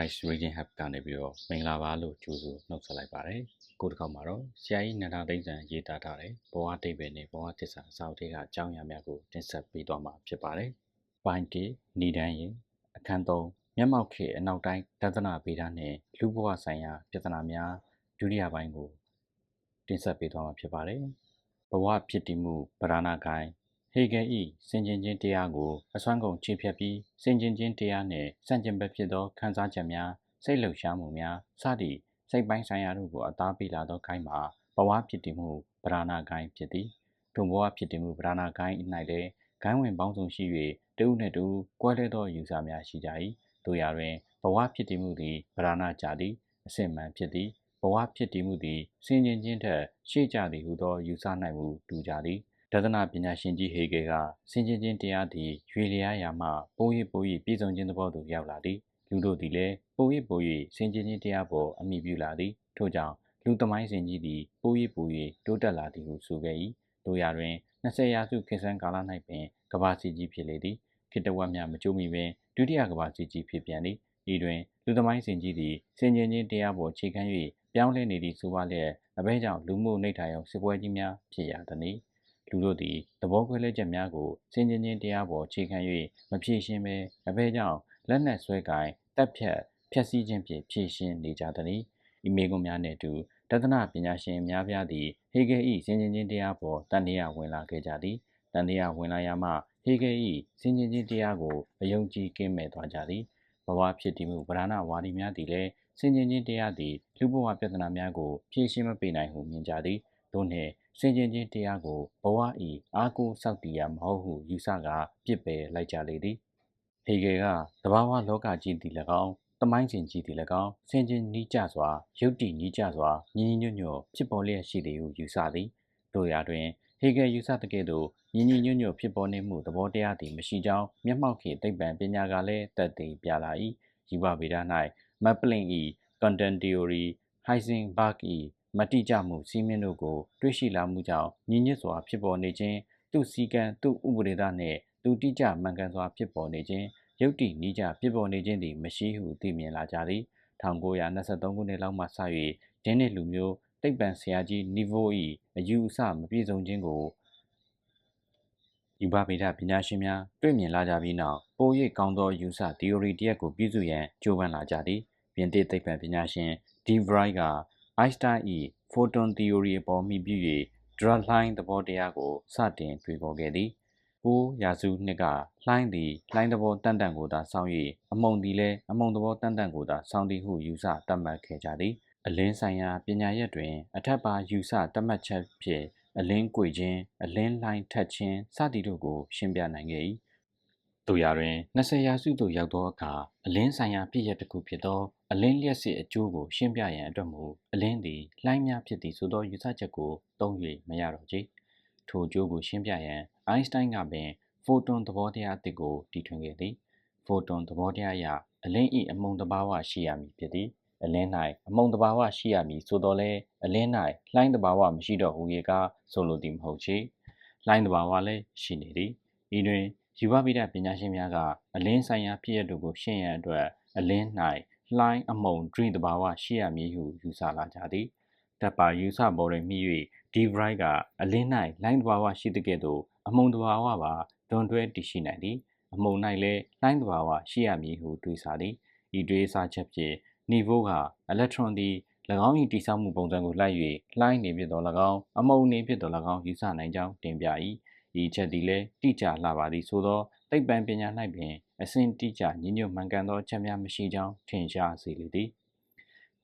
Price Reading Hub ကနေပြီးတော့မင်္ဂလာပါလို့ကြိုဆိုနှုတ်ဆက်လိုက်ပါတယ်။ကိုတစ်ခေါက်မှာတော့ဆရာကြီးနန္ဒသိန်းစံရေးသားထားတဲ့ဘဝတိတ်ပဲနဲ့ဘဝတစ္ဆာအစာအုပ်တွေကအကြောင်းအရာများကိုတင်ဆက်ပေးသွားမှာဖြစ်ပါတယ်။ပိုင်းကေဏီဒန်းရင်အခန်း3မျက်မှောက်ခေအနောက်တိုင်းဒသနာဗေဒနဲ့လူဘဝဆိုင်ရာပြဿနာများဒုတိယပိုင်းကိုတင်ဆက်ပေးသွားမှာဖြစ်ပါတယ်။ဘဝဖြစ်တည်မှုဗราဏကိုင်း ဟေဂယ်၏စင်ကျင်ချင်းတရားကိုအစွမ်းကုန်ချေဖျက်ပြီးစင်ကျင်ချင်းတရားနှင့်ဆန့်ကျင်ဘက်ဖြစ်သောခံစားချက်များစိတ်လှုပ်ရှားမှုများစသည့်စိတ်ပိုင်းဆိုင်ရာတို့ကိုအသားပေးလာသောခိုင်းမှာဘဝဖြစ်တည်မှုပဓာနာခိုင်းဖြစ်သည်ထိုဘဝဖြစ်တည်မှုပဓာနာခိုင်း၌လည်းခိုင်းဝင်ပေါင်းစုံရှိ၍တဦးနှင့်တဦးကွဲလဲသောယူဆများရှိကြ၏တို့ရာတွင်ဘဝဖြစ်တည်မှုသည်ပဓာနာကြသည်အစင်မှန်ဖြစ်သည်ဘဝဖြစ်တည်မှုသည်စင်ကျင်ချင်းထက်ရှေ့ကြသည်ဟုသောယူဆနိုင်မှုတူကြသည် ဒသနာပညာရှင်ကြီးဟေဂယ်ကစင်ကျင်ချင်းတရားသည်ရွေလျားရာမှပိုးရပိုးရပြည်စုံခြင်းသဘောသို့ရောက်လာသည်လူတို့သည်လည်းပိုးရပိုးရစင်ကျင်ချင်းတရားပေါ်အမိပြုလာသည်ထို့ကြောင့်လူသမိုင်းစဉ်ကြီးသည်ပိုးရပိုးရတိုးတက်လာသည်ဟုဆိုခဲ့၏တို့ရာတွင်20ရာစုခေတ်ဆန်းကာလ၌ပင်ကဘာစီကြီးဖြစ်လေသည်ခေတ္တဝက်များမကြိုးမီပင်ဒုတိယကဘာစီကြီးဖြစ်ပြန်သည်ဤတွင်လူသမိုင်းစဉ်ကြီးသည်စင်ကျင်ချင်းတရားပေါ်ခြေခံ၍ပြောင်းလဲနေသည့်ဆိုပါလျက်အဘဲကြောင့်လူမှုနှိပ်ထာရုံစစ်ပွဲကြီးများဖြစ်ရသည် လူတို့သည်သဘောကွဲလဲချက်များကိုစင်ကျင်ချင်းတရားပေါ်ခြေခံ၍မဖြေရှင်းဘဲအဘဲကြောင့်လက်နက်ဆွဲကင်တပ်ဖြတ်ဖျက်ဆီးခြင်းဖြင့်ဖြေရှင်းနေကြသည်။ဤမေကွန်များနှင့်အတူတသနာပညာရှင်များပြားသည်ဟေဂယ်၏စင်ကျင်ချင်းတရားပေါ်တန်တရားဝင်လာခဲ့ကြသည်။တန်တရားဝင်လာရမှဟေဂယ်၏စင်ကျင်ချင်းတရားကိုအယုံကြည်ကင်းမဲ့သွားကြသည်။ဘဝဖြစ်တည်မှုဗရဏဝါဒီများသည်လည်းစင်ကျင်ချင်းတရားသည်လူဘဝပြဿနာများကိုဖြေရှင်းမပေးနိုင်ဟုမြင်ကြသည်။သို့နှင့် စင်ကျင်ချင်းတရားကိုဘဝဤအာကိုစောက်တည်ရမဟုတ်ဟုယူဆကပြစ်ပယ်လိုက်ကြလေသည်ဟေဂယ်ကတဘာဝလောကကြီးသည်၎င်းတမိုင်းစဉ်ကြီးသည်၎င်းစင်ကျင်နီးကြစွာရုပ်တည်နီးကြစွာညီညီညွတ်ညွတ်ဖြစ်ပေါ်လျက်ရှိသည်ဟုယူဆသည်တို့ရာတွင်ဟေဂယ်ယူဆတကဲ့သို့ညီညီညွတ်ညွတ်ဖြစ်ပေါ်နေမှုသဘောတရားသည်မရှိကြောင်းမျက်မှောက်ခေသိပ္ပံပညာကလည်းသက်သေပြလာ၏ဇီဝဗေဒ၌မက်ပလင်၏ content theory Heisenberg ၏ မတိကျမှုစီးမင်းတို့ကိုတွေ့ရှိလာမှုကြောင့်ညီညွတ်စွာဖြစ်ပေါ်နေခြင်းသူ့စည်းကမ်းသူ့ဥပဒေသားနှင့်သူတိကျမှန်ကန်စွာဖြစ်ပေါ်နေခြင်းရုပ်တည်နိကြဖြစ်ပေါ်နေခြင်းသည်မရှိဟုသိမြင်လာကြသည်1923ခုနှစ်လောက်မှစ၍ဒင်းနစ်လူမျိုးတိတ်ပံဆရာကြီးနီဗို၏အယူအဆမပြည့်စုံခြင်းကိုယူဘဗေဒပညာရှင်များတွေ့မြင်လာကြပြီးနောက်ပို၍ကောင်းသောယူဆ theory တရက်ကိုပြည့်စုံရန်ကြိုးပမ်းလာကြသည်ပြင်သစ်သိပ္ပံပညာရှင်ဒီဗရိုက်က အိုင်စတိုင်း၏ photon theory အပေါ်မှီပြု၍ drug line သဘောတရားကို စတင်တွေ့ပေါ်ခဲ့သည်။ပိုးရာစုနှစ်ကလှိုင်းသည်လှိုင်းသဘောတန်တန်ကိုသာစောင်း၍အမုံသည်လည်းအမုံသဘောတန်တန်ကိုသာစောင်းသည်ဟုယူဆတတ်မှတ်ခဲ့ကြသည်။အလင်းဆိုင်ရာပညာရက်တွင် အထက်ပါယူဆတတ်မှတ်ချက်ဖြင့်အလင်းကွေခြင်းအလင်းလှိုင်းထက်ခြင်းစသည်တို့ကို ရှင်းပြနိုင်ခဲ့၏တို့ရာတွင်20ရာစုသို့ရောက်သောအခါအလင်းဆိုင်ရာဖြစ်ရတစ်ခုဖြစ်သော အလင်းလျက်စစ်အကျိုးကိုရှင်းပြရန်အတွက်မူအလင်းသည်လှိုင်းများဖြစ်သည်ဆိုသောယူဆချက်ကိုသုံး၍မရတော့ကြ။ထိုအကျိုးကိုရှင်းပြရန်အိုင်းစတိုင်းကပင်ဖိုတွန်သဘောတရားအသစ်ကိုတီထွင်ခဲ့သည်။ဖိုတွန်သဘောတရားအရအလင်း၏အမုံတဘာဝရှိရမည်ဖြစ်သည်။အလင်း၌အမုံတဘာဝရှိရမည်ဆိုတော့လေအလင်း၌လှိုင်းတဘာဝမရှိတော့ဟူ၍ကဆိုလိုသည်မဟုတ်ချေ။လှိုင်းတဘာဝလည်းရှိနေသည်။ဤတွင်ယူဝဗိဒပညာရှင်များကအလင်းဆိုင်ရာဖြစ်ရတို့ကိုရှင်းရန်အတွက်အလင်း၌ လှိုင်းအမုံဒရိတဘာဝရှိရမည်ဟုယူဆလာကြသည်တပ်ပါယူဆပေါ်တွင်မြည်၍ဒီဗရိုက်ကအလင်း၌လိုင်းတဘာဝရှိတဲ့ကဲ့သို့အမုံတဘာဝပါတွန်တွဲတည်ရှိနိုင်သည်အမုံ၌လည်းလိုင်းတဘာဝရှိရမည်ဟုတွေးဆသည်ဤတွေးဆချက်ဖြင့်နီဗိုကအီလက်ထရွန်သည်၎င်း၏တိဆောက်မှုပုံစံကိုလိုက်၍လှိုင်းနေဖြစ်သော၎င်းအမုံနေဖြစ်သော၎င်းယူဆနိုင်ကြောင်းတင်ပြ၏ ဤချက်သည်လည်းတိကျလှပါသည်ဆိုသောသိပ္ပံပညာ၌ပင်အစဉ်တိကျညီညွတ်မှန်ကန်သောချက်များမရှိကြောင်းထင်ရှားစေလေသည်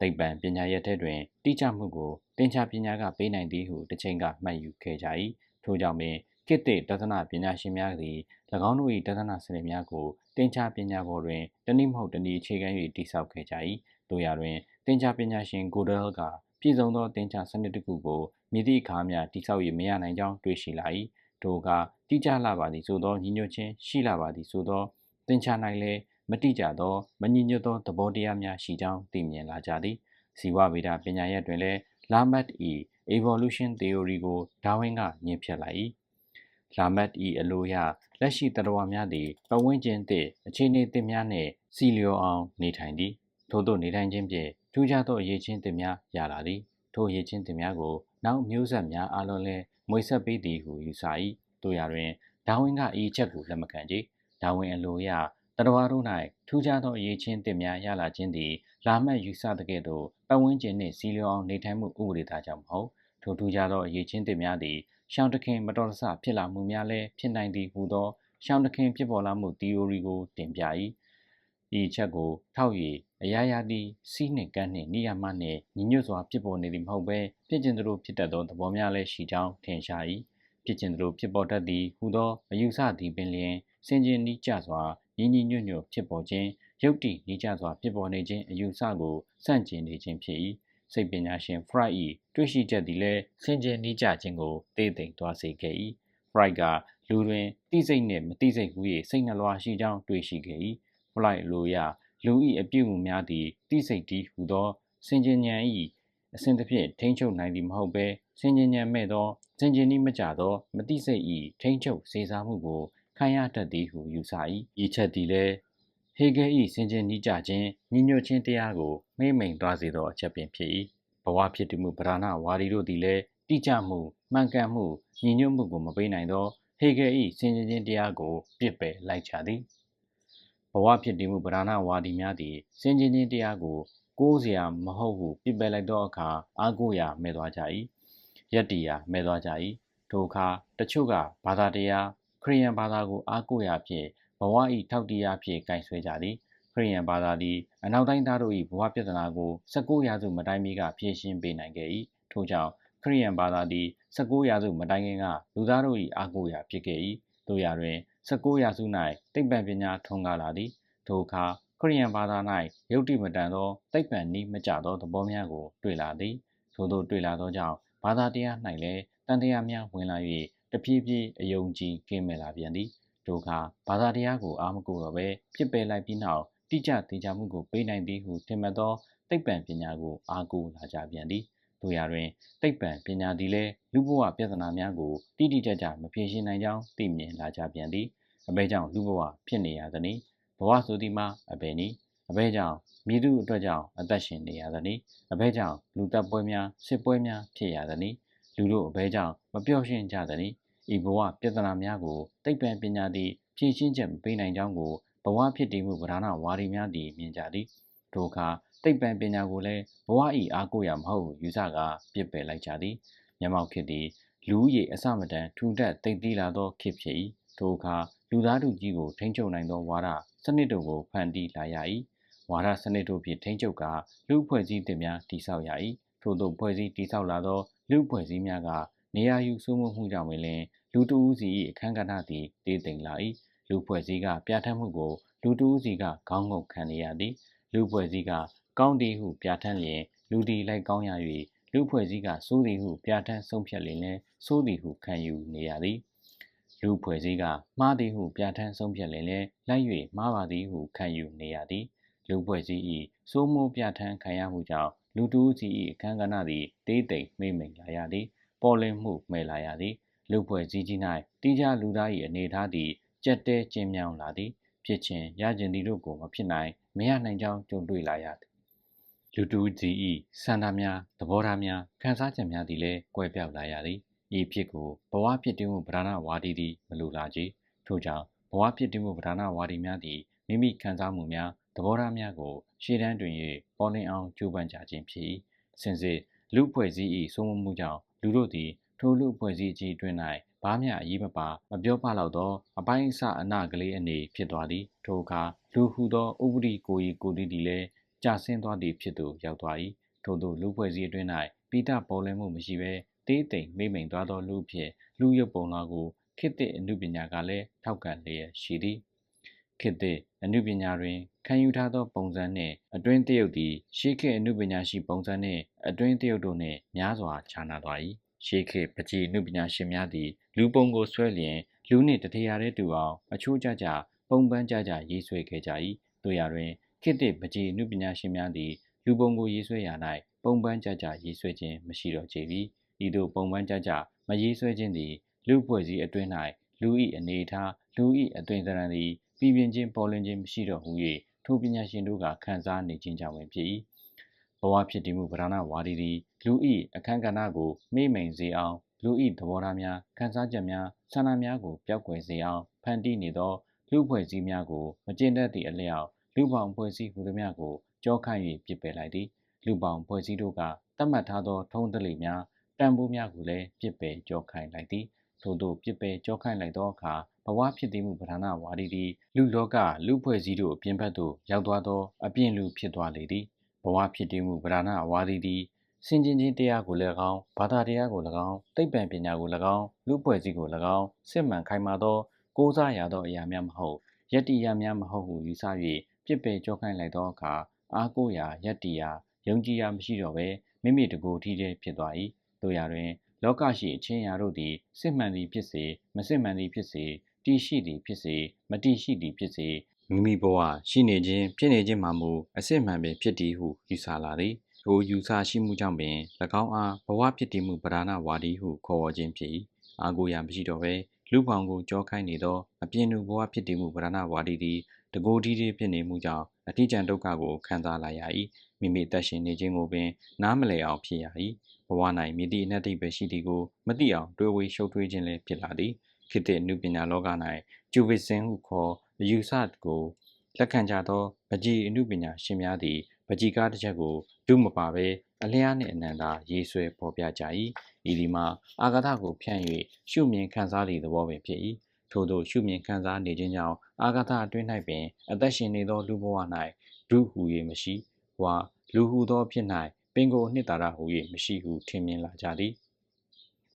သိပ္ပံပညာရပ်ထဲတွင်တိကျမှုကိုတင်ချပညာကပေးနိုင်သည်ဟုတစ်ချိန်ကမှတ်ယူခဲ့ကြ၏ထို့ကြောင့်ပင်ကိတ္တိတသနာပညာရှင်များသည်၎င်းတို့၏တသနာစနစ်များကိုတင်ချပညာပေါ်တွင်တနည်းမဟုတ်တနည်းအခြေခံ၍တည်ဆောက်ခဲ့ကြ၏တို့ရာတွင်တင်ချပညာရှင်ဂိုဒဲလ်ကပြည်စုံသောတင်ချစနစ်တစ်ခုကိုမြည်သည့်အခါမျှတည်ဆောက်၍မရနိုင်ကြောင်းတွေ့ရှိလာ၏ တို့ကတိကျလာပါသည်ဆိုသောညီညွတ်ခြင်းရှိလာပါသည်ဆိုသောသင်္ချာ၌လည်းမတိကျသောမညီညွတ်သောသဘောတရားများရှိကြောင်းသိမြင်လာကြသည်ဇီဝဗေဒပညာရပ်တွင်လည်းလာမတ်၏ evolution theory ကိုဒါဝင်းကညှင်းဖြတ်လိုက်၏လာမတ်၏အလိုအရလက်ရှိတရဝများသည်ပဝန်းကျင်သည့်အခြေအနေသစ်များနှင့်စီလျော်အောင်နေထိုင်သည်ထို့သို့နေထိုင်ခြင်းဖြင့်ထူးခြားသောအရေးချင်းတင်များရလာသည်ထိုအရေးချင်းတင်များကို နောက်မျိုးဆက်များအလုံးလဲမွေဆက်ပေးသည်ဟုယူဆ၏တို့ရတွင်ဒါဝင်ကဤချက်ကိုလက်မခံကြဒါဝင်အလိုအရတတဝါတို့၌ထူးခြားသောအရေးချင်းတင်များရလာခြင်းသည်လာမတ်ယူဆသကဲ့သို့ပတ်ဝန်းကျင်နှင့်စီလျော်အောင်နေထိုင်မှုဥပဒေသားကြောင့်မဟုတ်ထိုထူးခြားသောအရေးချင်းတင်များသည်ရှောင်းတခင်မတော်တဆဖြစ်လာမှုများလည်းဖြစ်နိုင်သည်ဟူသောရှောင်းတခင်ဖြစ်ပေါ်လာမှု theory ကိုတင်ပြ၏ ဤချက်ကိုထောက်၍အရာရာသည်စီးနှင့်ကန်းနှင့်နိယာမနှင့်ညီညွတ်စွာဖြစ်ပေါ်နေသည်မဟုတ်ဘဲဖြစ်ခြင်းတို့ဖြစ်တတ်သောသဘောများလည်းရှိကြောင်းထင်ရှား၏ဖြစ်ခြင်းတို့ဖြစ်ပေါ်တတ်သည်ဟူသောအယူဆသည်ပင်လျင်စင်ကြင်နီးကြစွာညီညီညွတ်ညွတ်ဖြစ်ပေါ်ခြင်းရုပ်တည်နီးကြစွာဖြစ်ပေါ်နေခြင်းအယူဆကိုစန့်ကျင်နေခြင်းဖြစ်၏စိတ်ပညာရှင် Freud ၏တွေ့ရှိချက်သည်လည်းစင်ကြင်နီးကြခြင်းကိုသိသိမ်သွားစေခဲ့၏။ Freud ကလူတွင်တိစိတ်နှင့်မတိစိတ်ဟု၍စိတ်နှလွာရှိကြောင်းတွေ့ရှိခဲ့၏။ Freud လိုရလူ၏အပြုအမူများသည်တိစိတ်တည်းဟူသောစင်ကြင်ဉဏ်၏အစဉ်တစ်ဖြင့်ထိန်းချုပ်နိုင်သည်မဟုတ်ဘဲစင်ကြင်ဉဏ်မဲ့သောစင်ကြင်နည်းမကြသောမတိစိတ်၏ထိန်းချုပ်စေစားမှုကိုခံရတတ်သည်ဟုယူဆ၏။ဤချက်သည်လည်းဟေဂဲ၏စင်ကြင်နီးကြခြင်းညီညွတ်ခြင်းတရားကိုမိမ့်မိန်သွားစေသောအချက်ပင်ဖြစ်၏ဘဝဖြစ်တည်မှုဗราဏဝါဒီတို့သည်လည်းတိကျမှုမှန်ကန်မှုညီညွတ်မှုကိုမပေးနိုင်သောဟေဂဲ၏စင်ကြင်ခြင်းတရားကိုပြစ်ပယ်လိုက်ကြသည်ဘ ဝဖြစ်တည်မှုဗราဏဝါဒီများသည်စင်ကြင်ခြင်းတရားကိုကိုးစရာမဟုတ်ဟုပြစ်ပယ်လိုက်သောအခါအာကိုရာမဲ့သွားကြ၏ယက်တီယာမဲ့သွားကြ၏ထိုအခါတချို့ကဘာသာတရားခရိယန်ဘာသာကိုအာကိုရာဖြင့်ဘဝ၏ထောက်တရားဖြင့်ကင်ဆွဲကြသည်ခရိယန်ဘာသာသည်အနောက်တိုင်းသားတို့၏ဘဝပြဿနာကို19ရာစုမတိုင်မီကဖြေရှင်းပေးနိုင်ခဲ့၏ထို့ကြောင့်ခရိယန်ဘာသာသည်19ရာစုမတိုင်ခင်ကလူသားတို့၏အာကိုရာဖြစ်ခဲ့၏တို့ရာတွင် 19ရာစု၌သိပ္ပံပညာထွန်းကားလာသည်ထိုအခါခရိယန်ဘာသာ၌ယုတ်တိမတန်သောသိပ္ပံနည်းမကျသောသဘောများကိုတွေ့လာသည်ထို့သောတွေ့လာသောကြောင့်ဘာသာတရား၌လည်းတန်တရားများဝင်လာ၍တဖြည်းဖြည်းအယုံကြည်ကင်းမဲ့လာပြန်သည်ဒုက္ခဘာသာတရားကိုအာမကိုတော့ပဲဖြစ်ပယ်လိုက်ပြီးနောက်တိကျသေချာမှုကိုပေးနိုင်သည်ဟုထင်မှတ်သောသိပ္ပံပညာကိုအားကိုးလာကြပြန်သည် တို့ရာတွင်သိပ္ပံပညာသည်လည်းလူဘဝပြဿနာများကိုတိတိကျကျမဖြေရှင်းနိုင်ကြောင်းသိမြင်လာကြပြန်သည်အဘဲကြောင့်လူဘဝဖြစ်နေရသည်။ဘဝဆိုသည်မှာအဘဲနည်းအဘဲကြောင့်မိသူအတွက်ကြောင့်အသက်ရှင်နေရသည်။အဘဲကြောင့်လူတပ်ပွဲများစစ်ပွဲများဖြစ်ရသည်။လူတို့အဘဲကြောင့်မပျော်ရွှင်ကြသည်။ဤဘဝပြဿနာများကိုသိပ္ပံပညာသည်ဖြေရှင်းချက်မပေးနိုင်ကြောင်းကိုဘဝဖြစ်တည်မှုဗราဏဝါဒီများသည်မြင်ကြသည်ထိုအခါ သိပ္ပံပညာကိုလည်းဘဝဤအားကိုးရမဟုတ်ယူဆကာပြစ်ပယ်လိုက်ကြသည်မျက်မှောက်ခေတ်သည်လူဦးရေအစမတန်ထူထပ်တိတ်တီးလာသောခေတ်ဖြစ်၏ထိုအခါလူသားတို့ကြီးကိုထိန်းချုပ်နိုင်သောဝါဒစနစ်တို့ကိုဖန်တီးလာရ၏ဝါဒစနစ်တို့ဖြင့်ထိန်းချုပ်ကာလူဖွဲ့စည်းတင်များတည်ဆောက်ရ၏ထို့သောဖွဲ့စည်းတည်ဆောက်လာသောလူဖွဲ့စည်းများကနေရာယူစိုးမိုးမှုကြောင့်ပင်လျှင်လူတဦးစီ၏အခမ်းကဏ္ဍသည်တည်သိမ်လာ၏လူဖွဲ့စည်းကပြဋ္ဌာန်းမှုကိုလူတဦးစီကခေါင်းငုပ်ခံနေရသည် လူဖွဲ့စည်းက ကောင်းသည်ဟုပြဋ္ဌာန်းလျင်လူသည်လိုက်ကောင်းရ၍လူဖွဲ့စည်းကစိုးသည်ဟုပြဋ္ဌာန်းဆုံးဖြတ်လျင်လည်းစိုးသည်ဟုခံယူနေရသည်လူဖွဲ့စည်းကမှားသည်ဟုပြဋ္ဌာန်းဆုံးဖြတ်လျင်လည်းလိုက်၍မှားပါသည်ဟုခံယူနေရသည်လူဖွဲ့စည်း၏စိုးမိုးပြဋ္ဌာန်းခံရမှုကြောင့်လူတူးစီ၏အခမ်းကဏ္ဍသည်တေးသိမ်မိမ့်မိန်လာရသည်ပေါ်လင်းမှုမဲ့လာရသည်လူဖွဲ့စည်းကြီး၌တိကျလူသား၏အနေအထားသည်ကြက်တဲကျင်းမြောင်းလာသည် ဖြစ်ခြင်းရခြင်းသည်တို့ကိုမဖြစ်နိုင်မရနိုင်ကြောင်းကြုံတွေ့လာရသည် လူတူကြီး၏ဆန္ဒများသဘောထားများခံစားချက်များသည်လည်းကွဲပြောက်လာရသည်ဤဖြစ်ကိုဘဝဖြစ်တည်မှုဗဒနာဝါဒီသည်မလိုလားကြထို့ကြောင့်ဘဝဖြစ်တည်မှုဗဒနာဝါဒီများသည်မိမိခံစားမှုများသဘောထားများကိုရှေ့တန်းတွင်၍ပေါ်လင်းအောင်ကြိုးပမ်းကြခြင်းဖြစ်၏စင်စစ်လူဖွဲ့စည်း၏စိုးမိုးမှုကြောင့်လူတို့သည်ထိုလူဖွဲ့စည်းကြီးတွင်၌ဘာမျှအရေးမပါမပြောပါလောက်သောအပိုင်းအစအနကလေးအနေဖြစ်သွားသည်ထိုအခါလူဟုသောဥပဒိကိုယ်ဤကိုယ်သည်လည်း ကြာဆင်းသွားသည့်ဖြစ်သို့ရောက်သွား၏ထို့သောလူဖွဲ့စည်းအတွင်း၌ပိတပေါ်လွင်မှုမရှိဘဲတေးသိမ်မိမ့်မိန်သွားသောလူဖြင့်လူရုပ်ပုံတော်ကိုခေတ်သစ်အမှုပညာကလည်းထောက်ခံလျက်ရှိသည်ခေတ်သစ်အမှုပညာတွင်ခံယူထားသောပုံစံနှင့်အတွင်းတရုပ်သည်ရှေးခေတ်အမှုပညာရှိပုံစံနှင့်အတွင်းတရုပ်တို့နှင့်များစွာခြားနာသွား၏ရှေးခေတ်ပကြီးအမှုပညာရှင်များသည်လူပုံကိုဆွဲလျင်လူနှင့်တထရာတဲ့တူအောင်အချိုးကျကျပုံပန်းကြကြရေးဆွဲခဲ့ကြ၏တို့ရာတွင် ခေတ်သစ်ပကြီးအမှုပညာရှင်များသည်လူပုံကိုရေးဆွဲရာ၌ပုံပန်းကြကြရေးဆွဲခြင်းမရှိတော့ကြပြီဤသို့ပုံပန်းကြကြမရေးဆွဲခြင်းသည်လူပွဲစည်းအတွင်း၌လူ၏အနေထားလူ၏အသွင်သဏ္ဍာန်သည်ပြည်ပြင်းခြင်းပေါ်လွင်ခြင်းမရှိတော့ဟု၍ထိုပညာရှင်တို့ကခန်းစားနေခြင်းကြောင့်ပင်ဖြစ်၏ဘဝဖြစ်တည်မှုဗราဏဝါဒီသည်လူ၏အခန်းကဏ္ဍကိုမိမ့်မိန်စေအောင်လူ၏သဘောထားများခန်းစားချက်များဆန္ဒများကိုပျောက်ကွယ်စေအောင်ဖန်တီးနေသောလူဖွဲ့စည်းများကိုမကျင့်တတ်သည့်အလျောက် လူပေါင်းဖွဲ့စည်းဟူသည်များကိုကြောခန့်၍ပြစ်ပယ်လိုက်သည်လူပေါင်းဖွဲ့စည်းတို့ကတတ်မှတ်ထားသော ထုံးတလိများတန်ဖိုးများကိုလည်းပြစ်ပယ်ကြောခိုင်းလိုက်သည်ထို့သောပြစ်ပယ်ကြောခိုင်းလိုက်သောအခါဘဝဖြစ်တည်မှုပဓာနာဝါဒီသည်လူလောကလူဖွဲ့စည်းတို့အပြင်ဘက်သို့ရောက်သွားသောအပြင်လူဖြစ်သွားလေသည်ဘဝဖြစ်တည်မှုပဓာနာဝါဒီသည်စင်ကျင်ချင်းတရားကိုလည်းကောင်းဘာသာတရားကိုလည်းကောင်းသိပ္ပံပညာကိုလည်းကောင်းလူဖွဲ့စည်းကိုလည်းကောင်းစစ်မှန်ခိုင်မာသောကိုးစားရသောအရာများမဟုတ်ယတ္တိယများမဟုတ်ဟုယူဆ၍ ပြစ်ပယ်ကြောခိုင်းလိုက်သောအခါအားကိုးရာယက်တီရာယုံကြည်ရာမရှိတော့ဘဲမိမိတကိုယ်ထီးတဲ့ဖြစ်သွား၏တို့ရာတွင် လောကရှိအချင်းရာတို့သည်စစ်မှန်သည်ဖြစ်စေမစစ်မှန်သည်ဖြစ်စေတည်ရှိသည်ဖြစ်စေမတည်ရှိသည်ဖြစ်စေမိမိဘဝရှိနေခြင်းဖြစ်နေခြင်းမှာမူအစစ်မှန်ပင်ဖြစ်သည်ဟုယူဆလာသည်ထိုယူဆရှိမှုကြောင့်ပင်၎င်းအားဘဝဖြစ်တည်မှုပဓာနာဝါဒီဟုခေါ်ဝေါ်ခြင်းဖြစ်၏အာကိုရာမရှိတော့ဘဲလူပေါင်းကိုကြောခိုင်းနေသောအပြင်းလူဘဝဖြစ်တည်မှုပဓာနာဝါဒီသည် တကိုယ်တည်းဖြစ်နေမှုကြောင့်အထီးကျန်ဒုက္ခကိုခံစားလာရ၏မိမိသက်ရှင်နေခြင်းကိုပင်နားမလည်အောင်ဖြစ်ရ၏ဘဝ၌မြည်သည့်အနတ္တိပဲရှိသည်ကိုမသိအောင်တွေးဝေရှုပ်ထွေးခြင်းလည်းဖြစ်လာသည်ခေတ္တနုပညာလောက၌ကျူဝစ်စင်ဟုခေါ်ယူဆကိုလက်ခံကြသောပကြီးအနုပညာရှင်များသည်ပကြီးကားတစ်ချက်ကိုဒုမပါဘဲအလျားနှင့်အနန္တာရေးဆွဲပေါ်ပြကြ၏ဤဒီမှာအာဂါသကိုဖြန့်၍ရှုမြင်ခံစားသည့်သဘောပင်ဖြစ်၏ ထို့သောရှုမြင်ခံစားနေခြင်းကြောင့်အာဂါသအတွင်း၌ပင် အသက်ရှင်နေသောလူဘဝ၌ဒုဟု၍မရှိဝါလူဟုသောဖြစ်၌ပင်ကိုအနှစ်သာရဟူ၍မရှိဟုထင်မြင်လာကြသည်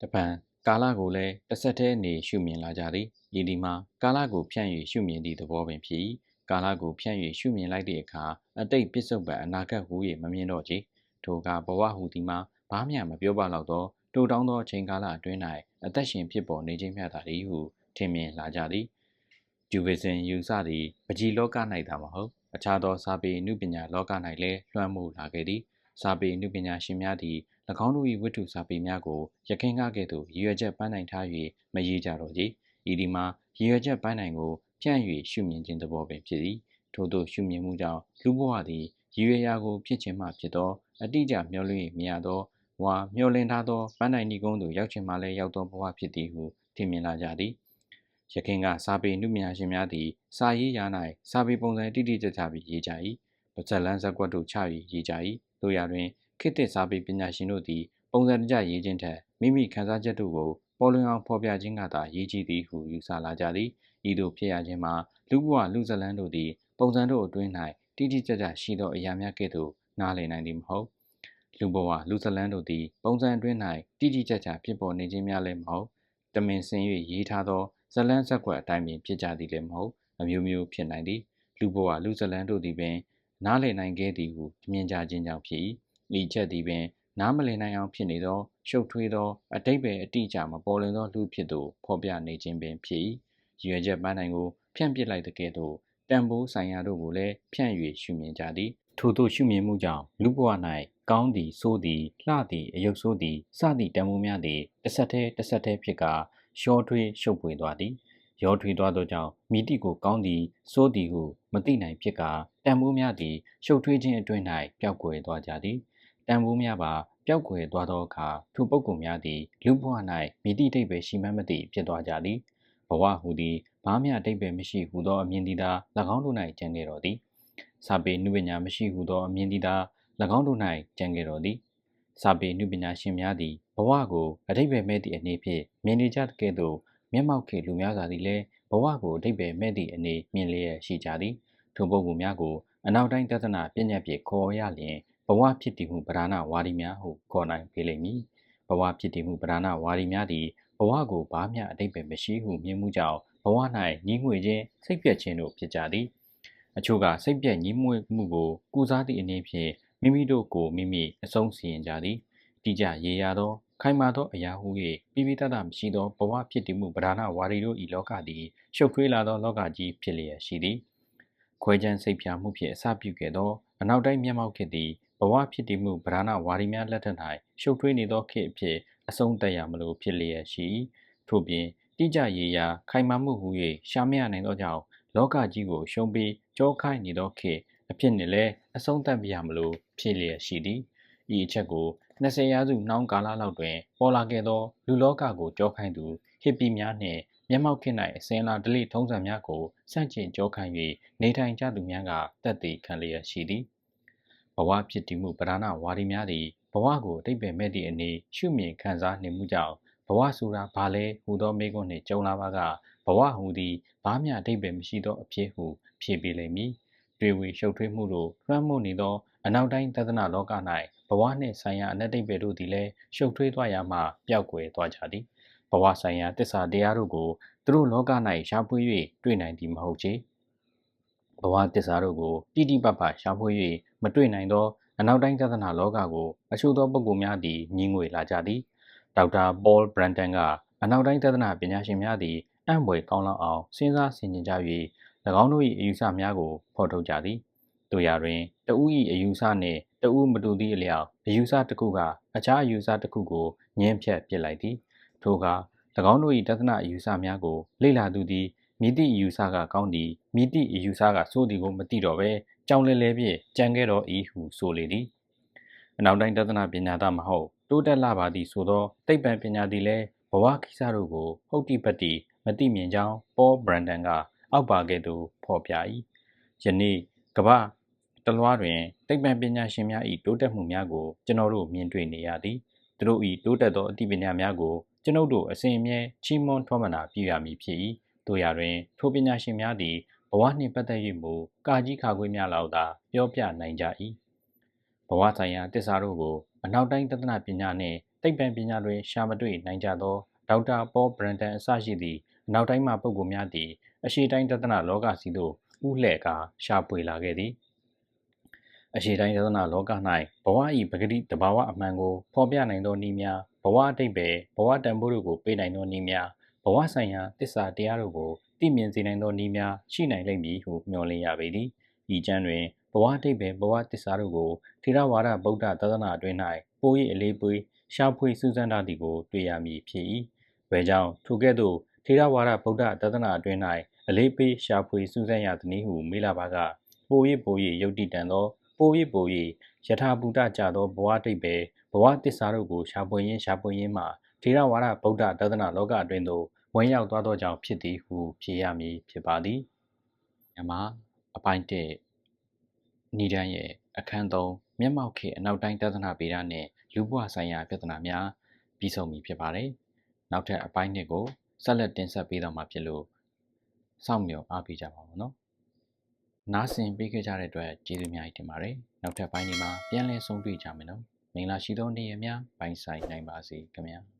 တပံကာလကိုလည်းတစ်ဆက်တည်းနေရှုမြင်လာကြသည်ယဒီမှာကာလကိုဖြန့်၍ရှုမြင်သည့်သဘောပင်ဖြစ်၏ကာလကိုဖြန့်၍ရှုမြင်လိုက်သည့်အခါအတိတ်ပစ္စုပန်အနာဂတ်ဟူ၍မမြင်တော့ချေထိုကဘဝဟူသည်မှာဘာမျှမပြောပါတော့သောတိုးတောင်းသောချိန်ကာလအတွင်း၌အသက်ရှင်ဖြစ်ပေါ်နေခြင်းမျှသာသည်ဟု ထင်မြင်လာကြသည်ဂျူဗေစင်ယူဆသည်ပကြီးလောက၌သာမဟုတ်အခြားသောစာပေနုပညာလောက၌လည်းလွှမ်းမိုးလာခဲ့သည်စာပေနုပညာရှင်များသည်၎င်းတို့၏ဝတ္ထုစာပေများကိုရခင်ကကဲ့သို့ရည်ရွယ်ချက်ပန်းနိုင်ထား၍မရေးကြတော့ကြဤဒီမှာရည်ရွယ်ချက်ပန်းနိုင်ကိုဖြန့်၍ရှုမြင်ခြင်းသဘောပင်ဖြစ်သည်ထို့သောရှုမြင်မှုကြောင့်လူဘဝသည်ရည်ရွယ်ရာကိုဖြစ်ခြင်းမှဖြစ်သောအတိအကျမျှော်လင့်မရသောဝါမျှော်လင့်ထားသောပန်းနိုင်ဤကုန်းသို့ရောက်ခြင်းမှလည်းရောက်သောဘဝဖြစ်သည်ဟုထင်မြင်လာကြသည် ရခင်ကစာပေနုပညာရှင်များသည် စာရေးရာ၌စာပေပုံစံတိတိကျကျပြီးရေးကြ၏ပါဇက်လန်းဇက်ကွက်တို့ချ၍ရေးကြ၏တို့ရာတွင်ခေတ်သစ်စာပေပညာရှင်တို့သည် ပုံစံတကျရေးခြင်းထက်မိမိခံစားချက်တို့ကိုပေါ်လွင်အောင်ဖော်ပြခြင်းကသာရေးကြည့်သည်ဟုယူဆလာကြသည်ဤသို့ဖြစ်ရခြင်းမှာလူဘဝလူဇလန်းတို့သည်ပုံစံတို့အတွင်း၌တိတိကျကျရှိသောအရာများကဲ့သို့နားလည်နိုင်သည်မဟုတ်လူဘဝလူဇလန်းတို့သည် ပုံစံအတွင်း၌တိတိကျကျဖြစ်ပေါ်နေခြင်းများလည်းမဟုတ်တမင်စင်၍ရေးထားသော ဇလန်းဇက်ကွက်အတိုင်းပင်ဖြစ်ကြသည်လည်းမဟုတ်အမျိုးမျိုးဖြစ်နိုင်သည်လူဘဝလူဇလန်းတို့သည်ပင် နားလည်နိုင်ခဲ့သည်ဟုမြင်ကြခြင်းကြောင့်ဖြစ်၏ဤချက်သည်ပင် နားမလည်နိုင်အောင်ဖြစ်နေသောရှုပ်ထွေးသောအတိတ်ပဲအတိအကျမပေါ်လွင်သောလူဖြစ်သူဖော်ပြနေခြင်းပင်ဖြစ်၏ရွယ်ချက်ပန်းနိုင်ကိုဖြန့်ပစ်လိုက်တဲ့ကဲ့သို့တန်ဖိုးဆိုင်ရာတို့ကိုလည်းဖြန့်၍ရှုမြင်ကြသည်ထို့သောရှုမြင်မှုကြောင့်လူဘဝ၌ကောင်းသည်ဆိုးသည်လှသည်အယုတ်ဆိုးသည်စသည့်တန်ဖိုးများသည်တစ်ဆက်တည်းတစ်ဆက်တည်းဖြစ်ကာ ရှောထွေးရှုပ်ပွေသွားသည်ရောထွေးသွားသောကြောင့်မိတိကိုကောင်းသည်စိုးသည်ဟုမသိနိုင်ဖြစ်ကာတန်ဖိုးများသည်ရှုပ်ထွေးခြင်းအတွင်း၌ပျောက်ကွယ်သွားကြသည်တန်ဖိုးများပါပျောက်ကွယ်သွားသောအခါထိုပုဂ္ဂိုလ်များသည်လူဘဝ၌မိတိတိတ်ပဲရှိမှမသိဖြစ်သွားကြသည်ဘဝဟူသည်ဘာမျှအတိတ်ပဲမရှိဟုသောအမြင်သည်သာ၎င်းတို့၌ကျန်ခဲ့တော်သည်စာပေနုပညာမရှိဟုသောအမြင်သည်သာ၎င်းတို့၌ကျန်ခဲ့တော်သည်စာပေနုပညာရှင်များသည်ဘ ဝကိုအတိတ်ပဲမဲ့သည့်အနေဖြင့်မြင်နေကြတဲ့ကဲ့သို့မျက်မှောက်ခေလူများစွာသည်လည်းဘဝကိုအတိတ်ပဲမဲ့သည့်အနေမြင်လျက်ရှိကြသည်ထိုပုဂ္ဂိုလ်များကိုအနောက်တိုင်းသဒ္ဒနာပညာဖြင့်ခေါ်ရလျင်ဘဝဖြစ်တည်မှုပဓာဏဝါဒီများဟုခေါ်နိုင်ပေလိမ့်မည်ဘဝဖြစ်တည်မှုပဓာဏဝါဒီများသည်ဘဝကိုဘာမျှအတိတ်ပဲမရှိဟုမြင်မှုကြောင့်ဘဝ၌ညီးငွေခြင်းစိတ်ပြတ်ခြင်းတို့ဖြစ်ကြသည်အချို့ကစိတ်ပြတ်ညီးငွေမှုကိုကုစားသည့်အနေဖြင့်မိမိတို့ကိုမိမိအဆုံးစီရင်ကြသည်တိကျရေရာသော ခိုင်မာသောအရာဟု၍ပြိပိတတမရှိသောဘဝဖြစ်တည်မှုပဓာဏဝါရီတို့၏လောကသည်ရှုပ်ထွေးလာသောလောကကြီးဖြစ်လျက်ရှိသည်။ခွဲခြမ်းစိတ်ဖြာမှုဖြင့်အစပြုခဲ့သောအနောက်တိုင်းမျက်မှောက်ခေတ်သည်ဘဝဖြစ်တည်မှုပဓာဏဝါရီများလက်ထက်၌ရှုပ်ထွေးနေသောခေတ်အဖြစ်အဆုံးသတ်ရမလိုဖြစ်လျက်ရှိ။ထို့ပြင်တိကျရေရာခိုင်မာမှုဟု၍ရှားမရနိုင်သောကြောင့်လောကကြီးကိုရှုံးပြီးကြောခိုင်းနေသောခေတ်အဖြစ်နှင့်လည်းအဆုံးသတ်ပြရမလို့ဖြစ်လျက်ရှိသည်။ ဤအချက်ကို20ရာစုနှောင်းကာလလောက်တွင် ပေါ်လာခဲ့သောလူလောကကိုကြောခိုင်းသူဟစ်ပီများနှင့်မျက်မှောက်ခေတ်၌အစင်လာဒလိထုံးစံများကိုစန့်ကျင်ကြောခိုင်း၍နေထိုင်ကြသူများကတက်တည်ခံလျက်ရှိသည်ဘဝဖြစ်တည်မှုပဓာနာဝါဒီများသည်ဘဝကိုအတိတ်ပဲမဲ့သည့်အနေရှုမြင်ခံစားနေမှုကြောင့်ဘဝဆိုတာဘာလဲဟူသောမေးခွန်းနှင့်ကြုံလာပါကဘဝဟူသည်ဘာမျှအတိတ်ပဲမရှိသောအဖြစ်ဟုဖြေပေးလိမ့်မည်တွေ့ဝေရှုပ်ထွေးမှုတို့လွှမ်းမိုးနေသော အနောက်တိုင်းသဒ္ဒနာလောက၌ဘဝနှင့်ဆိုင်ရာအနတ္တိပေတို့သည်လည်းရှုပ်ထွေးသွားရမှပျောက်ကွယ်သွားကြသည်ဘဝဆိုင်ရာတစ္ဆာတရားတို့ကိုသူတို့လောက၌ရှားဖွေး၍တွေ့နိုင်သည်မဟုတ်ချေဘဝတစ္ဆာတို့ကိုတိတိပပရှားဖွေး၍မတွေ့နိုင်သောအနောက်တိုင်းသဒ္ဒနာလောကကိုအချို့သောပုဂ္ဂိုလ်များသည်ညီငွေလာကြသည်ဒေါက်တာပေါဘရန်တန်ကအနောက်တိုင်းသဒ္ဒနာပညာရှင်များသည်အံ့ဖွယ်ကောင်းလောက်အောင်စဉ်းစားဆင်ခြင်ကြ၍၎င်းတို့၏အယူဆများကိုဖော်ထုတ်ကြသည် တို့ရာတွင်တဦး၏အယူဆနှင့်တဦးမတူသည့်အလျောက်အယူဆတစ်ခုကအခြားအယူဆတစ်ခုကိုညှင်းဖြတ်ပစ်လိုက်သည်ထိုက၎င်းတို့၏တသနာအယူဆများကိုလေ့လာသူသည်မိသည့်အယူဆကကောင်းသည်မိသည့်အယူဆကဆိုးသည်ကိုမသိတော့ဘဲကြောင်လဲလဲဖြင့်ကြံခဲ့တော်ဤဟုဆိုလေသည်အနောက်တိုင်းတသနာပညာသားမဟုတ်တိုးတက်လာပါသည်ဆိုသောသိပ္ပံပညာသည်လည်းဘဝကိစ္စတို့ကိုဟုတ်တိပတ္တိမသိမြင်ကြောင်းပေါဘရန်ဒန်ကအောက်ပါကဲ့သို့ဖော်ပြ၏ယနေ့ကမ္ဘာ တလွားတွင်သိပ္ပံပညာရှင်များ၏တိုးတက်မှုများကိုကျွန်တော်တို့မြင်တွေ့နေရသည်သူတို့၏တိုးတက်သောအသိပညာများကိုကျွန်ုပ်တို့အစဉ်အမြဲချီးမွမ်းထွန်းမနာပြုရမည်ဖြစ်၏တို့ရာတွင်ထိုပညာရှင်များသည်ဘဝနှင့်ပတ်သက်၍မူကာကြီးခါခွေးများလောက်သာပြောပြနိုင်ကြ၏ဘဝဆိုင်ရာတစ္ဆာတို့ကိုအနောက်တိုင်းတသနာပညာနှင့်သိပ္ပံပညာတွင်ရှာမတွေ့နိုင်ကြသောဒေါက်တာပေါဘရန်တန်အစရှိသည့်အနောက်တိုင်းမှပုဂ္ဂိုလ်များသည်အရှိတိုင်းတသနာလောကစီသို့ဥလှဲ့ကာရှာပွေလာခဲ့သည် အရှိတိုင်းသဒ္ဒနာလောက၌ဘဝ၏ပဂတိတဘာဝအမှန်ကိုဖော်ပြနိုင်သောနည်းများဘဝအတိတ်ပဲဘဝတန်ဖိုးတို့ကိုပေးနိုင်သောနည်းများဘဝဆိုင်ရာတစ္ဆာတရားတို့ကိုသိမြင်စေနိုင်သောနည်းများရှိနိုင်လိမ့်မည်ဟုမျှော်လင့်ရပေသည်ဤကျမ်းတွင်ဘဝအတိတ်ပဲဘဝတစ္ဆာတို့ကိုထေရဝါဒဗုဒ္ဓသာသနာအတွင်း၌ပို၍အလေးပေးရှားဖွေစူးစမ်းထားသည်ကိုတွေ့ရမည်ဖြစ်၏။ဝဲကြောင့်ထိုကဲ့သို့ထေရဝါဒဗုဒ္ဓသာသနာအတွင်း၌အလေးပေးရှားဖွေစူးစမ်းရသည်ဟုမေးလာပါကပို၍ပို၍ယုတ်တိတန်သော ပို၍ပို၍ယထာဘူတကြသောဘဝတိတ်ပဲဘဝတစ္ဆာတို့ကိုရှားပွင့်ရင်းရှားပွင့်ရင်းမှထေရဝါဒဗုဒ္ဓသာသနာလောကအတွင်းသို့ဝင်ရောက်သွားသောကြောင့်ဖြစ်သည်ဟုဖြေရမည်ဖြစ်ပါသည်။မြမအပိုင်း၁ဏိဒန်းရဲ့အခန်း၃မျက်မှောက်ခေအနောက်တိုင်းသာသနာပေဒနှင့်လူဘဝဆိုင်ရာပြဿနာများပြီးဆုံးပြီဖြစ်ပါတယ်။နောက်ထပ်အပိုင်း၂ကိုဆက်လက်တင်ဆက်ပေးတော့မှာဖြစ်လို့စောင့်မျှော်အားပေးကြပါဦးနော်။ နားဆင်ပေးခဲ့ကြတဲ့အတွက်ကျေးဇူးအများကြီးတင်ပါတယ်။နောက်ထပ်ပိုင်းဒီမှာပြန်လည်ဆုံးတွေ့ကြမယ်နော်။မင်္ဂလာရှိသောနေ့ရက်များပိုင်ဆိုင်နိုင်ပါစေခင်ဗျာ။